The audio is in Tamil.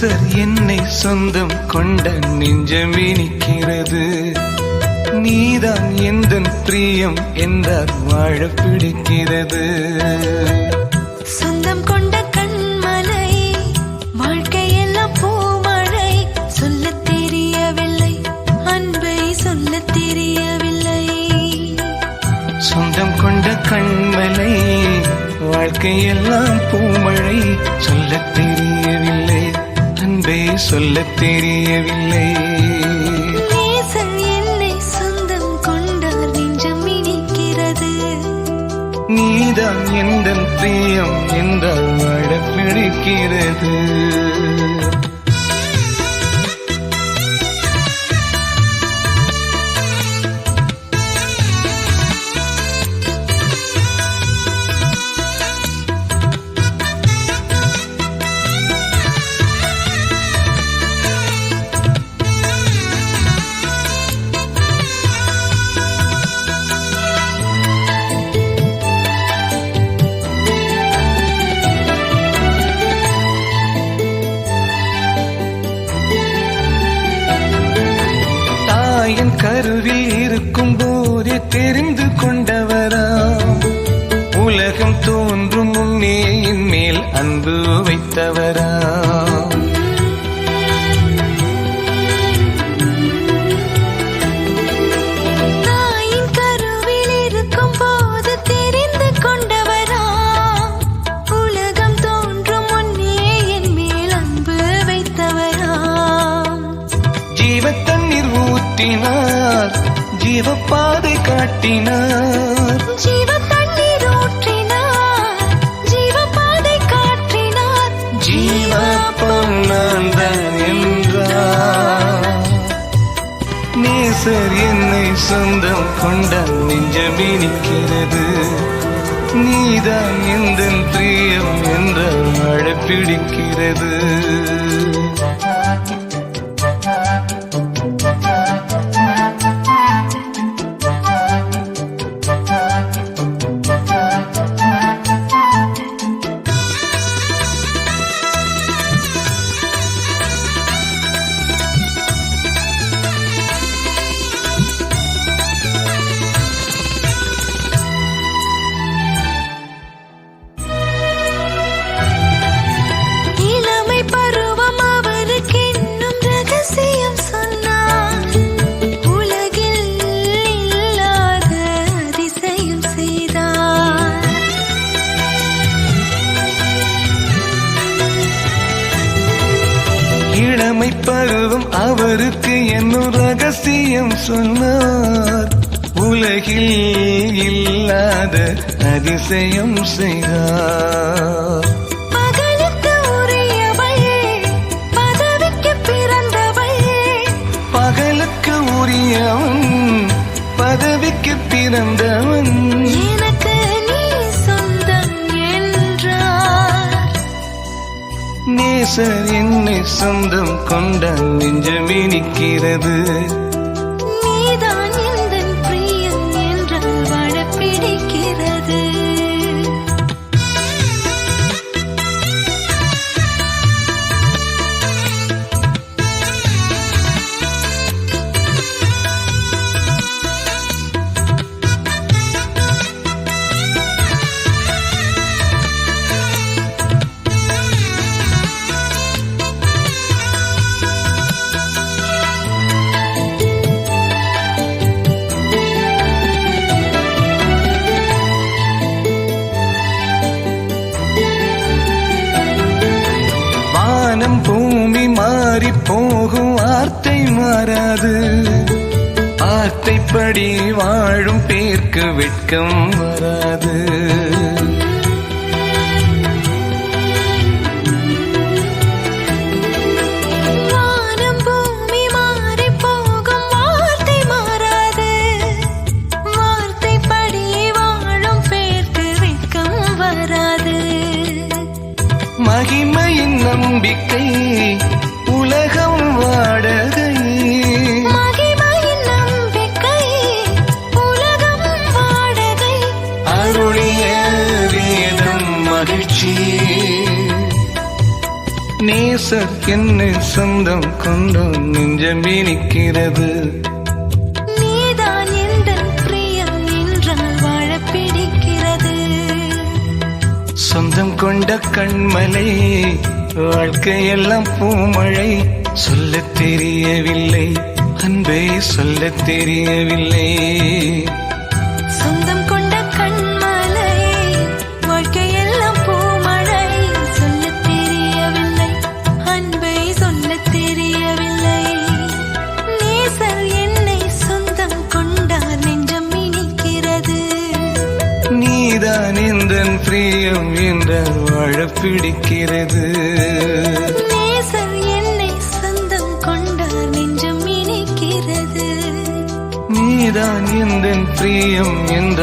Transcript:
நேசர் என்னை சொந்தம் கொண்ட நெஞ்சம் இனிக்கிறது. நீதான் எந்த பிரியம் என்றார் வாழ பிடிக்கிறது. சொந்தம் கொண்ட கண்மலை வாழ்க்கையெல்லாம் பூமழை சொல்லத் தெரியவில்லை அன்பை சொல்லத் தெரியவில்லை. சொந்தம் கொண்ட கண்மலை வாழ்க்கையெல்லாம் பூமழை சொல்லத் தெரியவில்லை. நீதான் எந்த பிரியம் என்றால் வாழ பிடிக்கிறது கருவில் இருக்கும் போதே தெரிந்து கொண்டவரா? உலகம் தோன்றும் முன்னே என் மேல் அன்பு வைத்தவரா? ஜீவ பாதை காட்டினார். ஜீவ தண்ணீர் ஊற்றினார். ஜீவ பாதை காட்டினார் ஜீவப்பம் நான் தான் என்றார். நேசர் என்னை சொந்தம் கொண்ட நெஞ்சம் இனிக்கிறது நீதான் எந்த பிரியம் என்றால் வாழ அவருக்கு என்னும் ரகசியம் சொன்னார். உலகில் இல்லாத அதிசயம் செய்தார். நேசர் என்னை சொந்தம் கொண்ட நெஞ்சம் வானம் பூமி மாறி போகும் வார்த்தை மாறாது. வார்த்தைப்படி வாழும் பேர்க்கு வெட்கம் வராது. என்னை சொந்தம் கொண்டு நெஞ்சம் இனிக்கிறது. சொந்தம் கொண்ட கண்மலை வாழ்க்கையெல்லாம் பூமழை சொல்லத் தெரியவில்லை. அன்பே சொல்லத் தெரியவில்லை. பிரியம் என்ற வாழ பிடிக்கிறது என்னை சொந்தம் கொண்டார் நெஞ்சம் இனிக்கிறது நீதான் எந்தன் பிரியம் என்ற